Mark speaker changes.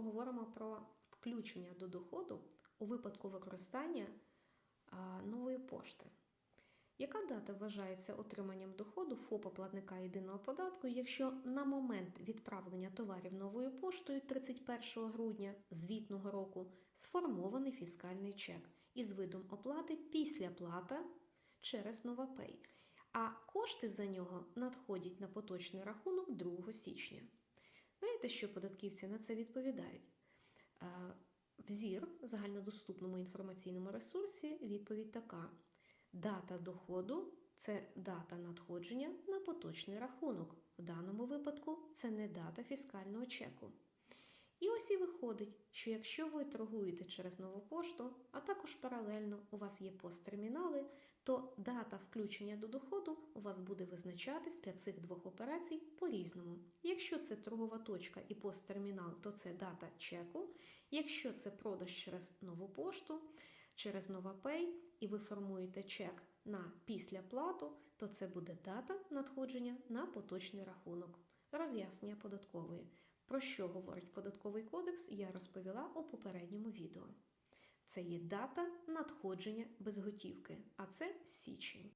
Speaker 1: поговоримо про включення до доходу у випадку використання нової пошти. Яка дата вважається отриманням доходу ФОПа платника єдиного податку, якщо на момент відправлення товарів новою поштою 31 грудня звітного року сформований фіскальний чек із видом оплати після плата через NovaPay, а кошти за нього надходять на поточний рахунок 2 січня? Знаєте, що податківці на це відповідають? В ЗІР, загальнодоступному інформаційному ресурсі відповідь така: дата доходу це дата надходження на поточний рахунок. В даному випадку це не дата фіскального чеку. І ось і виходить, що якщо ви торгуєте через нову пошту, а також паралельно у вас є посттермінали, то дата включення до доходу у вас буде визначатись для цих двох операцій по-різному. Якщо це торгова точка і посттермінал, то це дата чеку. Якщо це продаж через нову пошту, через NovaPay, і ви формуєте чек на післяплату, то це буде дата надходження на поточний рахунок. Роз'яснення податкової. Про що говорить податковий кодекс, я розповіла у попередньому відео. Це є дата надходження без готівки, а це січень.